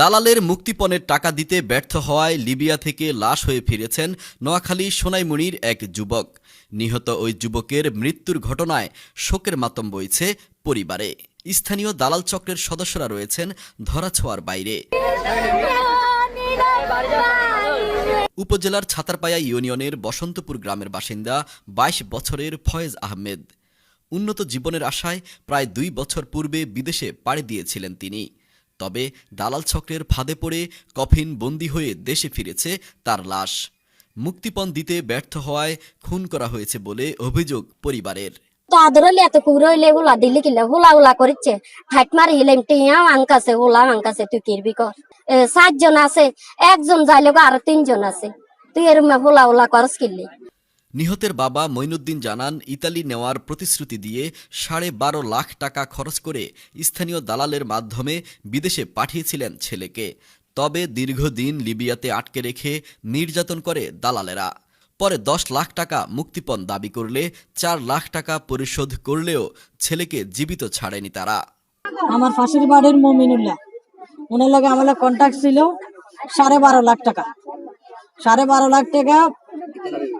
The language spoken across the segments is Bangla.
দালালের মুক্তিপণের টাকা দিতে ব্যর্থ হওয়ায় লিবিয়া থেকে লাশ হয়ে ফিরেছেন নোয়াখালী সোনাইমুড়ির এক যুবক। নিহত ওই যুবকের মৃত্যুর ঘটনায় শোকের মাতম বইছে পরিবারে। স্থানীয় দালাল চক্রের সদস্যরা রয়েছেন ধরাছোঁয়ার বাইরে। উপজেলার ছাতারপায়া ইউনিয়নের বসন্তপুর গ্রামের বাসিন্দা ২২ বছরের ফয়েজ আহমেদ। উন্নত জীবনের আশায় প্রায় দুই বছর পূর্বে বিদেশে পাড়ি দিয়েছিলেন তিনি। তবে দালাল চক্রের ফাঁদে পড়ে কফিন বন্দি হয়ে দেশে ফিরেছে তার লাশ। মুক্তিপণ দিতে ব্যর্থ হওয়ায় খুন করা হয়েছে বলে অভিযোগ পরিবারের। তো আদরলে এত কুড়ো হইলে হুলা দিলে কিলে? হুলা হুলা করিচ্ছে। ঠাট মারি হিলে টিয়া আঙ্কাছে, হুলা আঙ্কাছে, তুই কিরবি কর? সাতজন আছে, একজন যাইলে আর তিনজন আছে। তুই এরম হুলা হুলা করস কিনলি নিহতের বাবা মঈনুদ্দিন জানান, ইতালি নেওয়ার প্রতিশ্রুতি দিয়ে সাড়ে বারো লাখ টাকা খরচ করে স্থানীয় দালালের মাধ্যমে বিদেশে পাঠিয়েছিলেন ছেলেকে। তবে দীর্ঘদিন লিবিয়াতে আটকে রেখে নির্যাতন করে দালালেরা। পরে দশ লাখ টাকা মুক্তিপণ দাবি করলে চার লাখ টাকা পরিশোধ করলেও ছেলেকে জীবিত ছাড়েনি তারা। আমার ফাঁসির বাড়ির মমিনুল্লাহ, ওনার লগে আমার কন্ট্যাক্ট ছিল সাড়ে বারো লাখ টাকা। সাড়ে বারো লাখ টাকা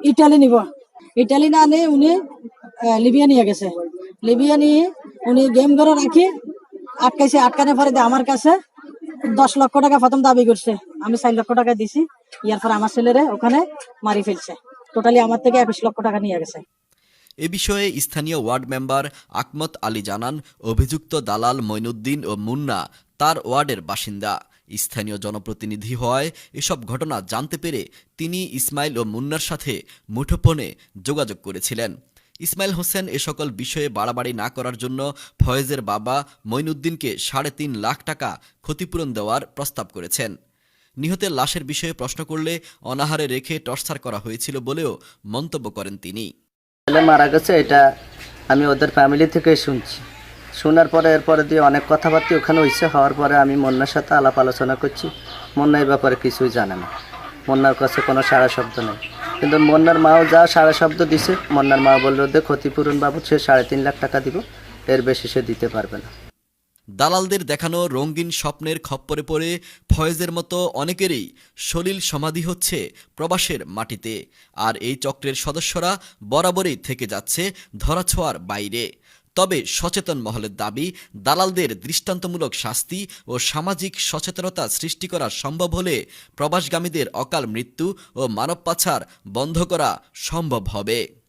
ইটালি নিব। ইটালি না নিয়ে উনি লিবিয়া নিয়ে গেছে। লিবিয়া নিয়ে উনি গেম করে রাখি, আটকাইছে, আটকানোর পরে আমার কাছে দশ লক্ষ টাকা প্রথম দাবি করছে। আমি চার লক্ষ টাকা দিছি, ইয়ার পর আমার ছেলেরে ওখানে মারি ফেলছে। টোটালি আমার থেকে একুশ লক্ষ টাকা নিয়ে গেছে। এ বিষয়ে স্থানীয় ওয়ার্ড মেম্বার আকমত আলী জানান, অভিযুক্ত দালাল মঈনুদ্দিন ও মুন্না তার ওয়ার্ডের বাসিন্দা। স্থানীয় জনপ্রতিনিধি হওয়ায় এসব ঘটনা জানতে পেরে তিনি ইসমাইল ও মুন্নার সাথে মুঠোফোনে যোগাযোগ করেছিলেন। ইসমাইল হোসেন এ সকল বিষয়ে বাড়াবাড়ি না করার জন্য ফয়েজের বাবা মঈনুদ্দিনকে সাড়ে তিন লাখ টাকা ক্ষতিপূরণ দেওয়ার প্রস্তাব করেছেন। নিহতের লাশের বিষয়ে প্রশ্ন করলে অনাহারে রেখে টর্চার করা হয়েছিল বলেও মন্তব্য করেন তিনি। মারা গেছে, এটা আমি ওদের ফ্যামিলি থেকে শুনছি। শোনার পরে এরপরে দিয়ে অনেক কথাবার্তা ওখানে হয়েছে হওয়ার পরে আমি মন্নার সাথে আলাপ আলোচনা করছি। মন্না এই ব্যাপারে কিছুই জানে না। মন্নার কাছে কোনো সারা শব্দ নেই। কিন্তু মন্নার মাও যা সারা শব্দ দিছে, মন্নার মা বলল যে ক্ষতিপূরণ বাবদ সে সাড়ে তিন লাখ টাকা দিব, এর বেশি সে দিতে পারবে না। দালালদের দেখানো রঙিন স্বপ্নের খপ্পরে পড়ে ফয়েজের মতো অনেকেরই সলিল সমাধি হচ্ছে প্রবাসের মাটিতে। আর এই চক্রের সদস্যরা বরাবরই থেকে যাচ্ছে ধরাছোঁয়ার বাইরে। তবে সচেতন মহলের দাবি, দালালদের দৃষ্টান্তমূলক শাস্তি ও সামাজিক সচেতনতা সৃষ্টি করা সম্ভব হলে প্রবাসগামীদের অকাল মৃত্যু ও মানব পাচার বন্ধ করা সম্ভব হবে।